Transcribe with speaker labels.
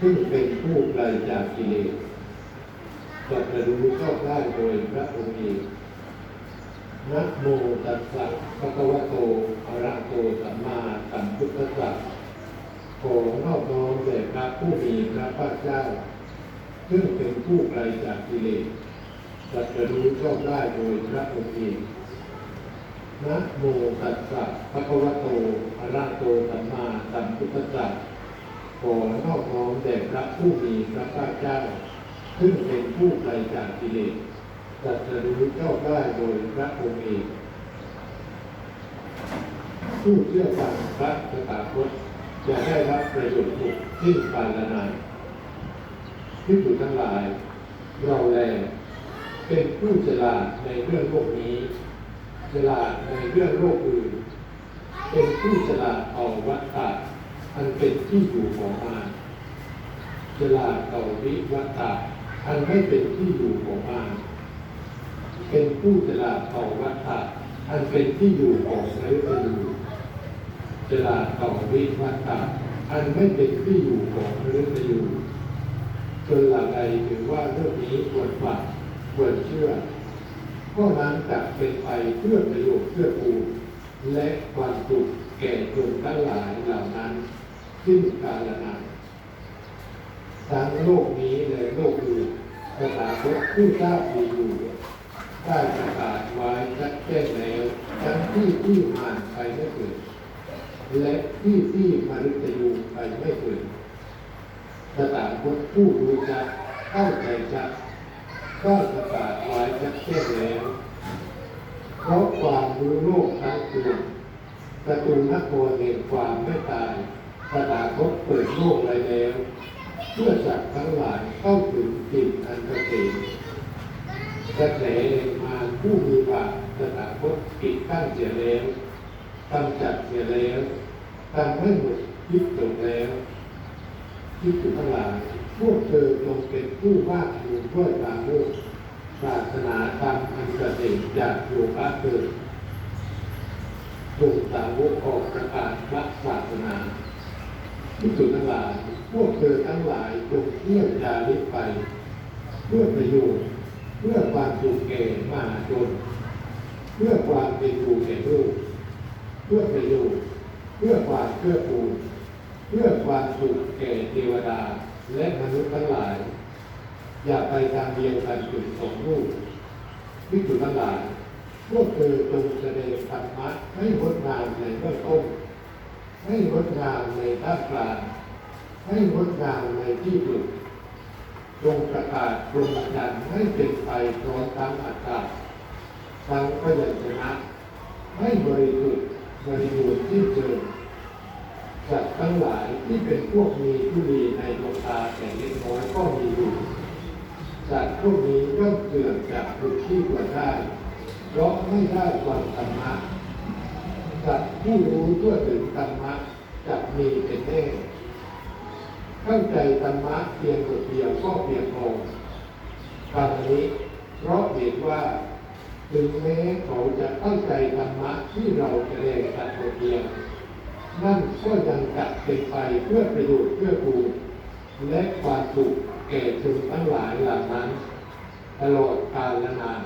Speaker 1: ซึ่งเป็นผู้ไกลจากกิเลสตรัสรู้ชอบได้โดยพระองค์เองนะโมตัสสะภะคะวะโตอะระหะโตสัมมาสัมพุทธัสสะขอนอบน้อมแด่พระผู้มีพระภาคเจ้า ซึ่งเป็นผู้ไกลจากกิเลสตรัสรู้ชอบได้โดยพระองค์เองนะโมตัสสะภะคะวะโตอะรหะโตสัมมาสัมพุทธัสสะ ขอนอบน้อมแด่พระผู้มีพระภาคเจ้า ซึ่งเป็นผู้ไกลจากกิเลสตรัสรู้ชอบได้โดยพระองค์เองผู้เชื่อฟังพระสถาคตจะได้รับประโยชน์สุขสิ้นกาลนานที่สุทั้งหลาย เราแลเป็นผู้ฉลาดในเรื่องโลกนี้ฉลาดในเรื่องโลกอื่น เป็นผู้ฉลาดเอาวัตตะ อันเป็นที่อยู่ของมารฉลาเอาวิวัตตะอันไม่เป็นที่อยู่ของมารเป็นผู้ฉลาเอาวัตตะอันเป็นที่อยู่ของไร้ประโยชน์ฉลาเอาวิวัตตะอันไม่เป็นที่อยู่ของไร้ประโยชน์จนหลังใดถือว่าเรื่องนี้ควรฟังควรเชื่อก็นั้นจะเป็นไปเพื่อประโยชน์เพื่อกูและความสุขแก่ชนทั้งหลายเหล่านั้น สิ้นกาลนานทั้งโลกนี้และโลกอื่นสถาคตผู้ทราบดีอยู่ได้ประกาศไว้ชัดแจ้งแล้วทั้งที่ที่ผ่านไปไม่เกิด และที่ที่มนุษย์ยูไปไม่เกิดสถาคตผู้รู้ชัดเข้าใจชัดก็ประกาศไว้ชัดเจนแล้วเพราะความรู้โลกทั้งปวงประตูนครแห่งความไม่ตาย สถาคตเปิดโลกไว้แล้วเพื่อสัตว์ทั้งหลายเข้าถึงจิตอันเกษมกระแสมาผู้มีบาปสถาคตปิดกั้นเสียแล้วกำจัดเสียแล้วทำให้หมดทิศจบแล้วที่สุดทั้งหลายพวกเธอจงเป็นผู้ภาคภูมิด้วยความโลภศาสนาธรรมอันเกษมจากโลกะเกิดจงสาวกออกประกาศพระศาสนา ที่สุทั้งหลายพวกเธอทั้งหลายจงเที่ยวจาริกไป เพื่อประโยชน์เพื่อความสุขแก่มหาชนเพื่อความเป็นอยู่แก่ลูกเพื่อประโยชน์เพื่อความเพื่อปูนเพื่อความสุขแก่เทวดาและมนุษย์ทั้งหลาย อย่าไปทางเดียวกันจุดสองรูปที่สุทั้งหลายพวกเธอจงแสดงธรรมะให้งดงามในเบื้องต้น ให้งดงามในท่ามกลางให้งดงามในที่สุดจงประกาศพรหมจรรย์ให้เป็นไปพร้อมทั้งอากาศทั้งพยัญชนะให้บริสุทธิ์บริบูรณ์ที่เจริญสัตว์ทั้งหลายที่เป็นพวกมีทุลีในดวงตาแต่เล็กน้อยก็มีอยู่สัตว์พวกนี้ย่อมเสื่อมจากบุตรที่ควรได้เพราะไม่ได้ความธรรมะ สัตว์ผู้รู้ทั่วถึงธรรมะจะมีเป็นแน่เข้าใจธรรมะเพียงบทเดียวก็เพียงพอคำนี้เพราะเห็นว่า ถึงแม้เขาจะเข้าใจธรรมะที่เราแสดงแต่บทเดียวนั่นก็ยังจะเป็นไปเพื่อประโยชน์เพื่อกูและความสุขแก่ชนทั้งหลายเหล่านั้น ตลอดกาลนาน